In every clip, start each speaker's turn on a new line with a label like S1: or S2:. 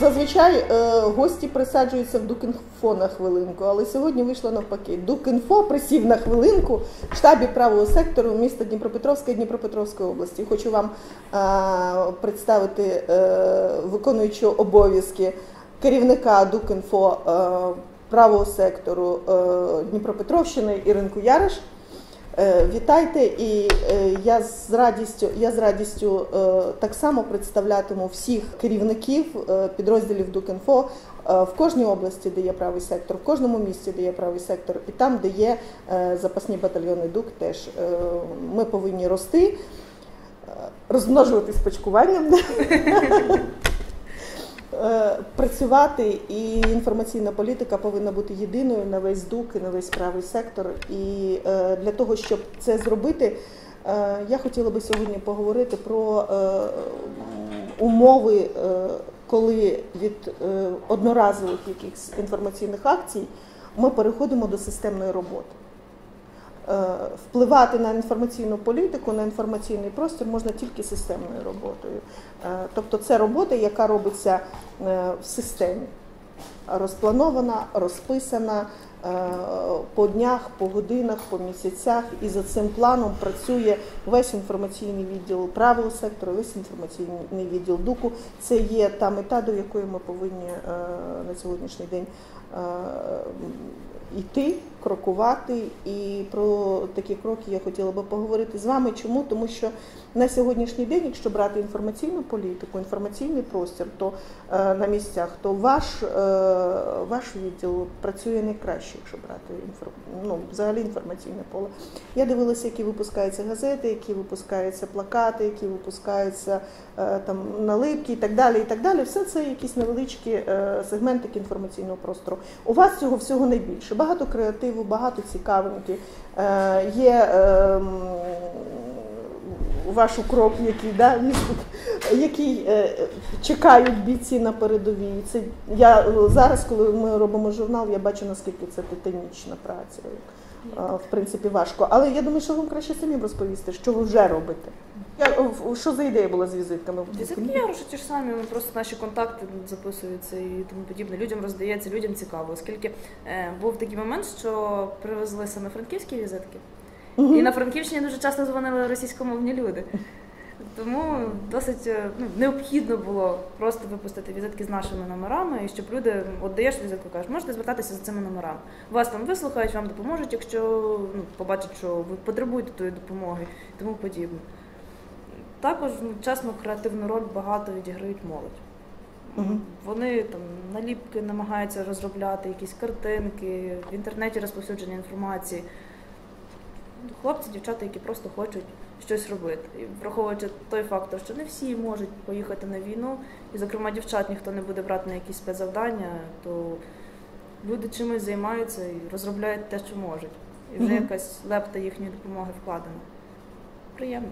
S1: зазвичай е, гості присаджуються в Дукінфо на хвилинку, але сьогодні вийшло навпаки. Дукінфо присів на хвилинку в штабі правого сектору міста Дніпропетровська і Дніпропетровської області. Хочу вам е, представити е, виконуючого обов'язки керівника Дукінфо е, правого сектору е, Дніпропетровщини Іринку Яриш. Е, Вітайте, і е, я з радістю, я з радістю е, так само представлятиму всіх керівників підрозділів Дукінфо в кожній області, де є правий сектор, в кожному місті, де є правий сектор, і там, де є запасні батальйони ДУК, теж ми повинні рости, розмножуватись почкуванням. Е, Працювати і інформаційна політика повинна бути єдиною на весь ДУК і на весь правий сектор. І е, для того, щоб це зробити, е, я хотіла би сьогодні поговорити про умови, коли від одноразових якихось інформаційних акцій ми переходимо до системної роботи. Е, Впливати на інформаційну політику, на інформаційний простір можна тільки системною роботою. Е, Тобто це робота, яка робиться е, в системі, розпланована, розписана по днях, по годинах, по місяцях, і за цим планом працює весь інформаційний відділ правого сектору, весь інформаційний відділ ДУКу. Це є та мета, до якої ми повинні е, на сьогоднішній день е, йти, крокувати. І про такі кроки я хотіла би поговорити з вами. Чому? Тому що на сьогоднішній день, якщо брати інформаційну політику, інформаційний простір, то е, на місцях, то ваш, е, ваш відділ працює найкраще, якщо брати інфор... ну, взагалі інформаційне поле. Я дивилася, які випускаються газети, які випускаються плакати, які випускаються е, там наливки і так далі. І так далі. Все це якісь невеличкі е, сегментики інформаційного простору. У вас цього всього найбільше. Багато креативу, багато цікавинки. Е, є е, ваш укроп, який, да, який е, чекають бійці на передовій. Це я е, зараз, коли ми робимо журнал, я бачу наскільки це титанічна праця. Е, В принципі, важко. Але я думаю, що вам краще самим розповісти, що ви вже робите. Я, що за ідея була з візитками?
S2: Візитки Яроша ті ж самі, ну, просто наші контакти записуються і тому подібне. Людям роздається, людям цікаво, оскільки е, був такий момент, що привезли саме франківські візитки. І на Франківщині дуже часто дзвонили російськомовні люди. Тому досить е, ну, необхідно було просто випустити візитки з нашими номерами, і щоб люди от даєш візитку, кажеш, можете звертатися за цими номерами. Вас там вислухають, вам допоможуть, якщо ну, побачать, що ви потребуєте тої допомоги і тому подібне. Також ну, чесно, креативну роль багато відіграють молодь.
S1: Мгм.
S2: Вони там наліпки намагаються розробляти, якісь картинки, в інтернеті розповсюдження інформації. Хлопці, дівчата, які просто хочуть щось робити. І враховуючи той фактор, що не всі можуть поїхати на війну, і, зокрема, дівчат ніхто не буде брати на якісь спецзавдання, то люди чимось займаються і розробляють те, що можуть. І вже якась лепта їхньої допомоги вкладена. Приємно.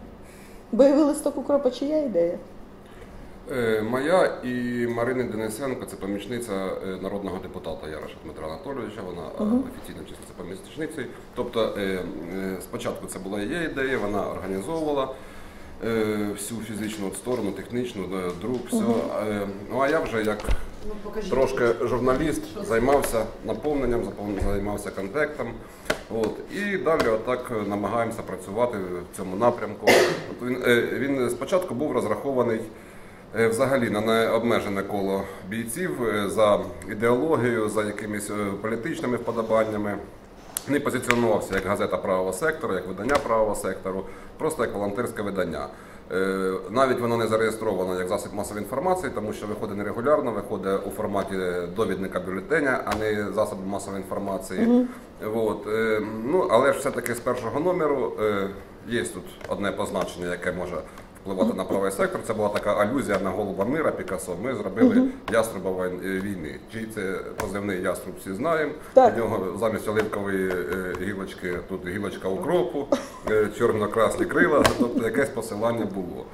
S1: Бойовий листок укропа чия ідея?
S3: Е, Моя і Марини Денисенко, це помічниця е, народного депутата Яроша Дмитра Анатолійовича. Вона
S1: Мгм.
S3: офіційно числиться помічницею. Тобто спочатку це була її ідея, вона організовувала всю фізичну сторону, технічну, друк, все. Е, Ну а я вже як трошки журналіст займався наповненням, займався контектом. От. І далі отак намагаємося працювати в цьому напрямку. От він, він спочатку був розрахований взагалі на необмежене коло бійців е, за ідеологією, за якимись е, політичними вподобаннями. Не позиціонувався як газета правого сектору, як видання правого сектору, просто як волонтерське видання. Е, Навіть воно не зареєстровано як засіб масової інформації, тому що виходить нерегулярно, виходить у форматі довідника бюлетеня, а не засобу масової інформації. От. е, Ну, але ж все-таки з першого номеру е, є тут одне позначення, яке може впливати на правий сектор. Це була така алюзія на голуба мира Пікассо. Ми зробили яструба е, війни. Чий це позивний яструб всі знаємо.
S1: Так.
S3: У нього замість оливкової е, гілочки тут гілочка укропу, е, чорно-красні крила, тобто якесь посилання було.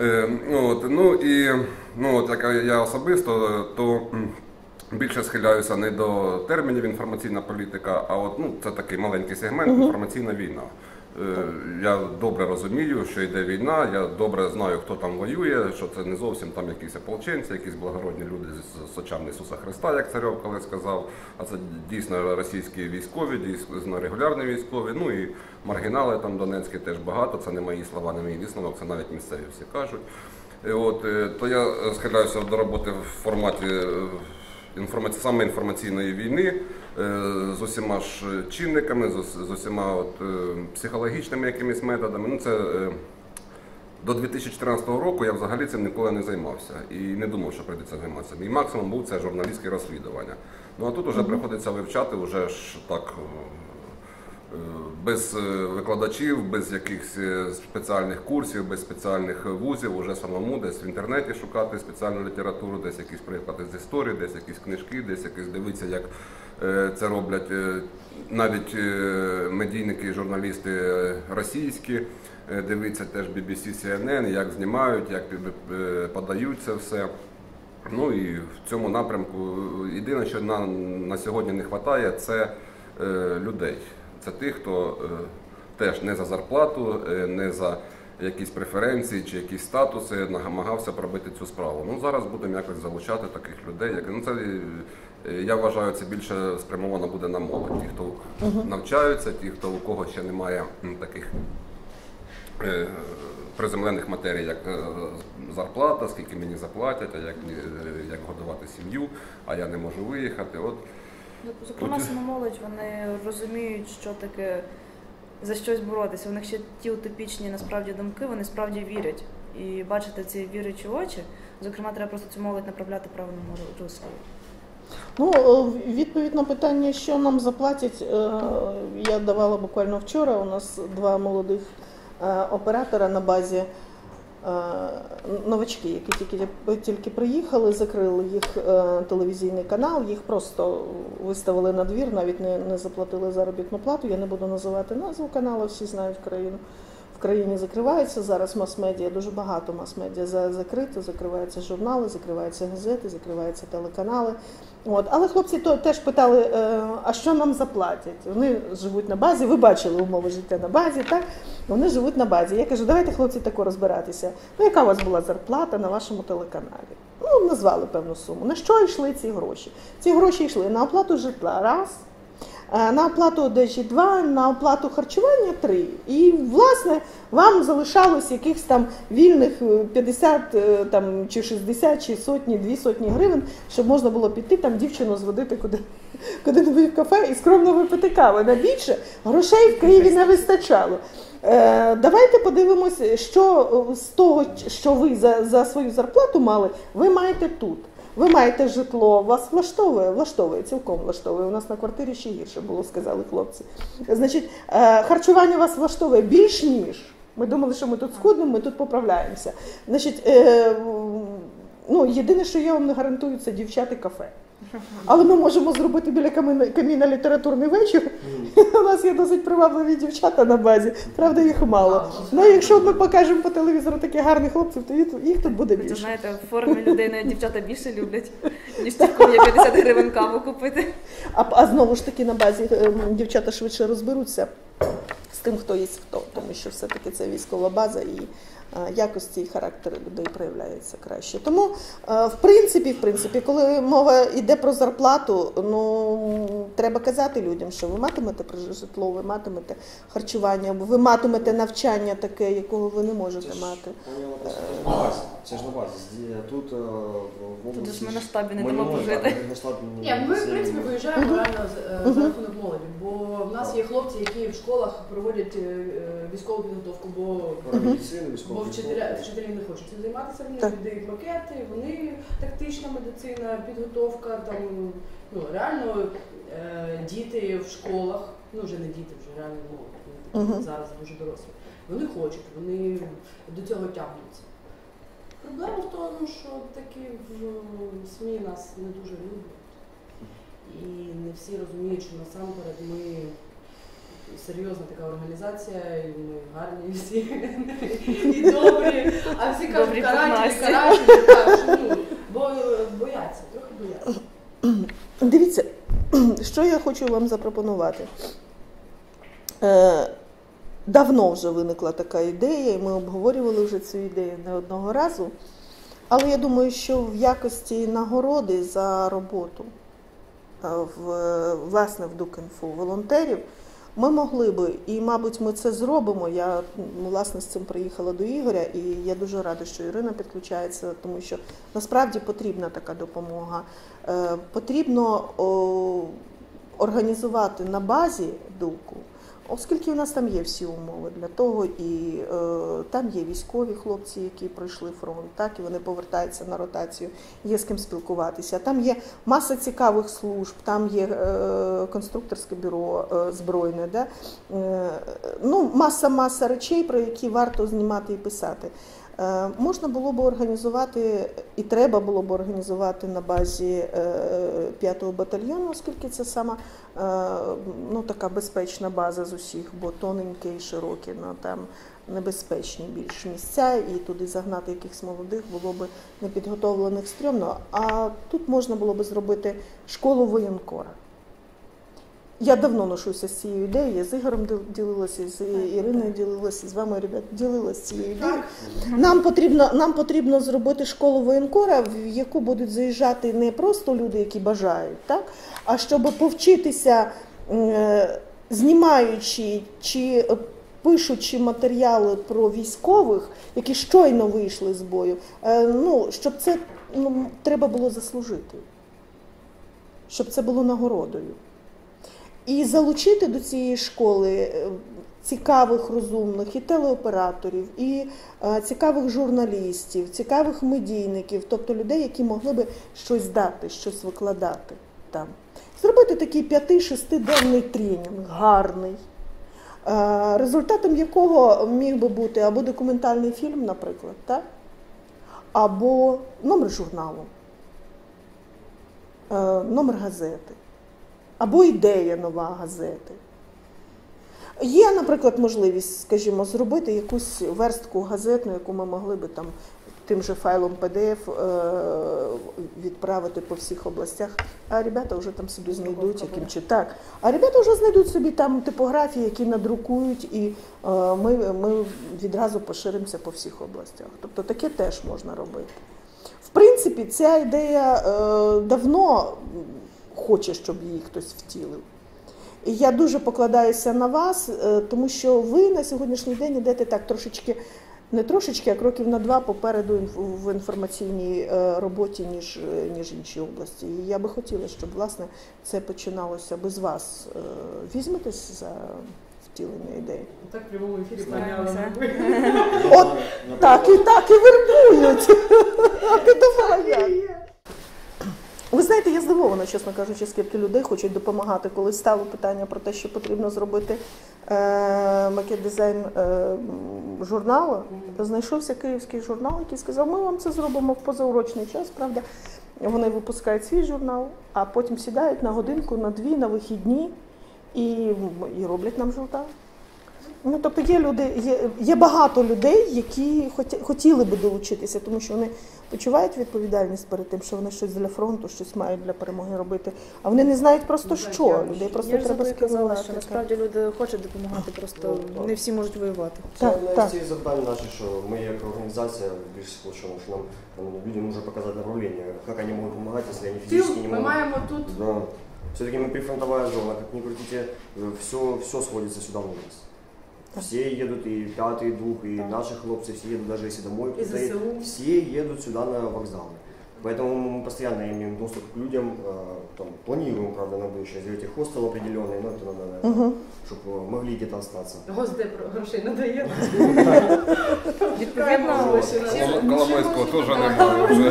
S3: Е, От, ну і ну, от, як я особисто, то більше схиляюся не до термінів інформаційна політика, а от ну, це такий маленький сегмент інформаційна війна. Е, Я добре розумію, що йде війна, я добре знаю, хто там воює, що це не зовсім там якісь ополченці, якісь благородні люди з- очами Ісуса Христа, як царьов колись сказав. А це дійсно російські військові, дійсно регулярні військові. Ну і маргінали там донецькі теж багато. Це не мої слова, не мій висновок, це навіть місцеві всі кажуть. І От, е, то я е, схиляюся до роботи в форматі е, інформаці... саме інформаційної війни е, з усіма ж чинниками, з, усіма от, е, психологічними якимись методами. Ну, це, е, до 2014 року я взагалі цим ніколи не займався і не думав, що прийдеться займатися. Мій максимум був це журналістське розслідування. Ну а тут вже приходиться вивчати вже ж так. Е, Без е, викладачів, без якихось е, спеціальних курсів, без спеціальних вузів, уже самому десь в інтернеті шукати спеціальну літературу, десь якісь приклади з історії, десь якісь книжки, десь якісь дивитися, як це роблять навіть медійники, і журналісти російські, дивитися теж BBC, CNN, як знімають, як подають це все. Ну і в цьому напрямку єдине, що на, на сьогодні не вистачає, це е, людей. Це тих, хто е, теж не за зарплату, е, не за якісь преференції чи якісь статуси намагався пробити цю справу. Ну зараз будемо якось залучати таких людей. Як, ну, це, е, я вважаю, це більше спрямовано буде на молодь. Ті, хто навчаються, ті, хто у кого ще немає таких приземлених матерій, як зарплата, скільки мені заплатять, а як, як годувати сім'ю, а я не можу виїхати. От
S2: Зокрема,
S3: От-
S2: саме молодь, вони розуміють, що таке за щось боротися. У них ще ті утопічні насправді думки, вони справді вірять. І бачити ці вірячі очі, зокрема, треба просто цю молодь направляти правильному руслі.
S1: Ну, е, відповідь на питання, що нам заплатять, е, я давала буквально вчора. У нас два молодих е, оператора на базі. Е, Новачки, які тільки тільки приїхали, закрили їх е, телевізійний канал, їх просто виставили на двір, навіть не, не заплатили заробітну плату. Я не буду називати назву каналу, всі знають країну. В країні закриваються зараз мас-медіа, дуже багато мас-медіа за- закрито, закриваються журнали, закриваються газети, закриваються телеканали. От. Але хлопці то, теж питали, е, а що нам заплатять? Вони живуть на базі, ви бачили умови життя на базі, так? Вони живуть на базі. Я кажу, давайте хлопці тако розбиратися. Ну, яка у вас була зарплата на вашому телеканалі? Ну, назвали певну суму. На що йшли ці гроші? Ці гроші йшли на оплату житла, раз. Е, На оплату одежі 2, на оплату харчування 3. І, власне, вам залишалось якихось там вільних е, 50 е, там, чи 60, чи сотні, дві сотні гривень, щоб можна було піти там дівчину зводити куди, куди-небудь в кафе і скромно випити кави. На більше грошей в Києві не вистачало. Е, давайте подивимося, що е, з того, що ви за, за свою зарплату мали, ви маєте тут. Ви маєте житло, вас влаштовує, влаштовує, цілком влаштовує. У нас на квартирі ще гірше було, сказали хлопці. Значить, е, харчування вас влаштовує більш ніж. Ми думали, що ми тут схуднемо, ми тут поправляємося. Значить, е, ну, єдине, що я вам не гарантую, це дівчата кафе. Але ми можемо зробити біля каміна, каміна літературний вечір. У нас є досить привабливі дівчата на базі, правда, їх мало. Ну, якщо ми покажемо по телевізору таких гарних хлопців, то їх, тут буде
S2: Ви знаєте, в формі людей навіть дівчата більше люблять, ніж ті, є 50 гривень каву купити.
S1: А, а знову ж таки на базі ем, дівчата швидше розберуться з тим, хто є хто, тому що все-таки це військова база і е, якості і характери людей проявляються краще. Тому, е, в принципі, в принципі, коли мова йде про зарплату, ну треба казати людям, що ви матимете житло, ви матимете харчування, ви матимете навчання таке, якого ви не можете
S4: Це
S1: мати.
S4: базі. Це ж на базі. Тут е, в
S2: Тут
S4: області
S2: ж ми на штабі не дамо пожити.
S5: Ні, ми в принципі виїжджаємо реально з, е, рахунок молоді, бо в нас є хлопці, які в школах проводять е, е, військову підготовку, бо, бо вчителя, вчителі не хочуть цим займатися, вони
S1: Так.
S5: віддають макети, вони тактична медицина, підготовка, там ну реально е, діти в школах, ну вже не діти, вже реально молодь, вони зараз дуже дорослі. Вони хочуть, вони до цього тягнуться. Проблема в тому, що таки в СМІ нас не дуже люблять. І не всі розуміють, що насамперед ми серйозна така організація, і ми гарні всі і добрі, а всі кажуть так, що, ну, бо бояться, трохи бояться.
S1: Дивіться, що я хочу вам запропонувати. Е, давно вже виникла така ідея, і ми обговорювали вже цю ідею не одного разу. Але я думаю, що в якості нагороди за роботу е, в, власне в Дукінфу волонтерів ми могли би, і, мабуть, ми це зробимо. Я власне з цим приїхала до Ігоря, і я дуже рада, що Ірина підключається, тому що насправді потрібна така допомога. Е, Потрібно організувати на базі дуку, оскільки у нас там є всі умови для того, і е, там є військові хлопці, які пройшли фронт, так і вони повертаються на ротацію, є з ким спілкуватися. Там є маса цікавих служб, там є е, конструкторське бюро е, збройне, да? е, ну, маса маса речей, про які варто знімати і писати. Е, Можна було б організувати, і треба було б організувати на базі 5-го батальйону, оскільки це сама е, ну, така безпечна база з усіх, бо тоненькі і широкі, ну, там небезпечні більш місця, і туди загнати якихось молодих було б непідготовлених стрьомно. А тут можна було б зробити школу воєнкора. Я давно ношуся з цією ідеєю, я з Ігорем ділилася, з Іриною ділилася, з вами, ребят, ділилася цією ідеєю. Нам потрібно, нам потрібно зробити школу воєнкора, в яку будуть заїжджати не просто люди, які бажають, так? а щоб повчитися, е, знімаючи чи пишучи матеріали про військових, які щойно вийшли з бою, е, ну, щоб це ну, треба було заслужити, щоб це було нагородою. І залучити до цієї школи е, цікавих, розумних і телеоператорів, і е, цікавих журналістів, цікавих медійників, тобто людей, які могли би щось дати, щось викладати там. Зробити такий п'яти-шестиденний тренінг, гарний, е, результатом якого міг би бути або документальний фільм, наприклад, так? або номер журналу, номер газети або ідея нова газети. Є, наприклад, можливість, скажімо, зробити якусь верстку газетну, яку ми могли би там тим же файлом PDF е, відправити по всіх областях. А ребята вже там собі знайдуть, яким чи так. А ребята вже знайдуть собі там типографії, які надрукують, і е, ми, ми відразу поширимося по всіх областях. Тобто таке теж можна робити. В принципі, ця ідея е, давно хоче, щоб її хтось втілив. І я дуже покладаюся на вас, е, тому що ви на сьогоднішній день йдете так трошечки, не трошечки, а кроків на два попереду в інформаційній е, роботі, ніж, е, ніж інші області. І я би хотіла, щоб власне це починалося без вас. Візьметесь за втілення ідеї.
S5: Так в прямому ефірі
S2: Стараємося.
S1: От так і так і вербують. А ти давай як? Ви знаєте, я здивована, чесно кажучи, скільки людей хочуть допомагати. Коли стало питання про те, що потрібно зробити е, макет дизайн е, журналу, знайшовся київський журнал, який сказав, ми вам це зробимо в позаурочний час, правда. Вони випускають свій журнал, а потім сідають на годинку, на дві, на вихідні і, і роблять нам журнал. Ну, тобто є люди, є, є багато людей, які хоті, хотіли би долучитися, тому що вони почувають відповідальність перед тим, що вони щось для фронту, щось мають для перемоги робити. А вони не знають просто
S5: Не
S1: що. Людей просто
S2: Я
S1: треба
S2: зато і що насправді люди хочуть допомагати, просто
S4: Ну,
S2: не всі можуть воювати.
S1: Так,
S4: Це
S1: так.
S4: ці завдання наші, що ми як організація більш сплочена, що нам там, людям нужно показати направлення, як вони можуть допомагати, якщо вони фізично не
S5: Тил, ми маємо тут
S4: Да. Все-таки мы прифронтовая зона, как ни крутите, все, все сводится сюда вниз. Все едут, и пятый, и дух, и
S1: Так.
S4: наши хлопцы, все едут, даже если домой
S5: І
S4: кто-то едет,
S5: ЗСУ.
S4: все едут сюда на вокзалы. Поэтому мы постоянно имеем доступ к людям, э, там, планируем, правда, на будущее сделать и хостел определенный, но это надо,
S1: Угу.
S4: чтобы могли где-то остаться.
S5: госдеп грошей надає.
S2: Відповідно,
S4: Вот.
S3: Колом- Коломойського теж немає вже.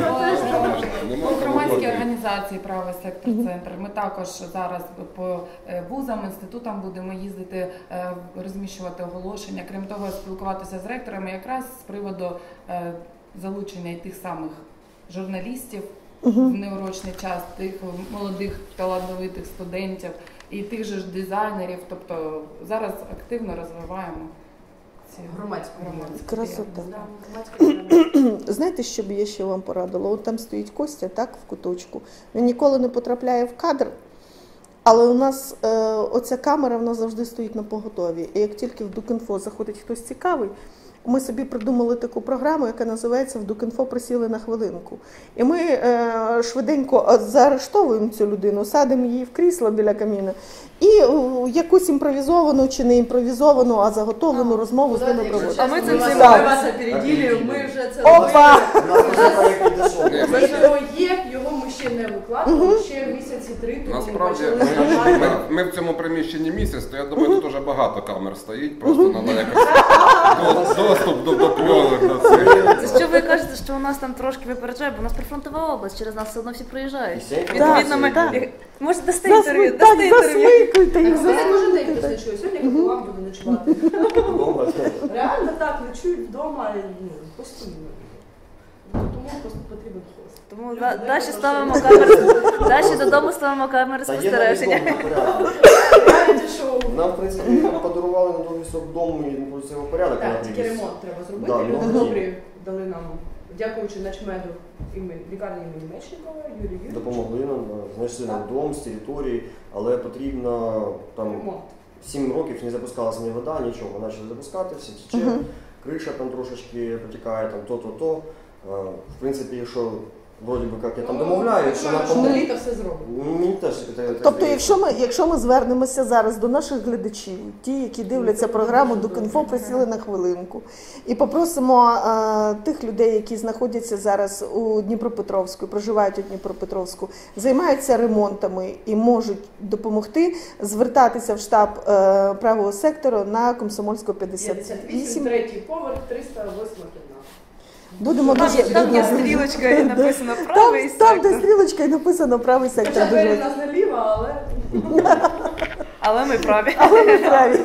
S3: Нема
S6: По
S3: кому
S6: громадській
S3: платити.
S6: організації Правий сектор центр. Ми також зараз по е, вузам, інститутам будемо їздити, е, розміщувати оголошення. Крім того, спілкуватися з ректорами якраз з приводу е, залучення і тих самих журналістів в неурочний час, тих молодих талановитих студентів і тих же ж дизайнерів. Тобто зараз активно розвиваємо ці
S5: Громадську
S6: громадські
S1: Красота.
S6: діяльності.
S1: Знаєте, що б я ще вам порадила? От там стоїть Костя, так, в куточку. Він ніколи не потрапляє в кадр, Але у нас е, оця камера вона завжди стоїть на поготові. І як тільки в Дукінфо заходить хтось цікавий, ми собі придумали таку програму, яка називається В Дукінфо присіли на хвилинку. І ми е, швиденько заарештовуємо цю людину, садимо її в крісло біля каміна і е, якусь імпровізовану чи не імпровізовану, а заготовлену розмову з ними проводимо.
S2: А ми цим
S5: ми вас,
S2: займаємося.
S5: ми ми вже це
S1: Опа!
S5: Це ж його є, ми ще не викладали, ще місяці три тому
S3: Насправді
S5: почали
S3: ми,
S5: знімати.
S3: ми, ми в цьому приміщенні місяць, то я думаю, тут дуже багато камер стоїть, просто треба якось до- доступ до, до пленок до цих.
S2: Це що ви кажете, що у нас там трошки випереджає, бо у нас прифронтова область, через нас все одно всі проїжджають. Відповідно, ми може дасте інтерв'ю,
S1: Засмик, так,
S2: дасте інтерв'ю.
S1: засмикуйте їх,
S5: Вони кожен день
S1: засмикуйте.
S5: Сьогодні вам буду ночувати. Реально так, ночують вдома ну, постійно. Тому просто потрібен хост.
S2: Тому
S5: Люди,
S2: да- далі ставимо камери. Далі додому ставимо камери
S4: Та є
S2: спостереження.
S4: порядок. Нам, в принципі, подарували на довгий срок дому і ну, це його порядок.
S5: Так, тільки ремонт треба зробити.
S4: Да,
S5: Люди
S4: ну,
S5: добрі дали нам, дякуючи начмеду імені лікарні імені Мечникова, Юрію Юрійовичу.
S4: Допомогли нам, е, знайшли нам дом з території, але потрібно там
S5: Ремонт.
S4: 7 років не запускалася ні вода, нічого. Ми почали запускати, все тече, криша там трошечки протікає, там то-то-то. Е, В принципі, якщо вроді би як я там
S5: Ну,
S4: домовляю, що на
S5: що до літа все зробимо.
S4: Мені теж це
S1: Тобто,
S4: здається.
S1: якщо ми, якщо ми звернемося зараз до наших глядачів, ті, які дивляться програму Дукінфо, присіли на хвилинку, і попросимо е, тих людей, які знаходяться зараз у Дніпропетровську, проживають у Дніпропетровську, займаються ремонтами і можуть допомогти, звертатися в штаб е, правого сектору на Комсомольську
S5: 58,
S1: 58.
S5: третій поверх, 308 кімната.
S1: Будемо
S2: Там,
S1: дуже
S2: там є стрілочка і написано правий
S1: там, там, де
S2: сектор.
S1: стрілочка і написано правий сектор.
S5: Хоча двері у нас наліво, але
S2: Але ми праві.
S1: але ми праві.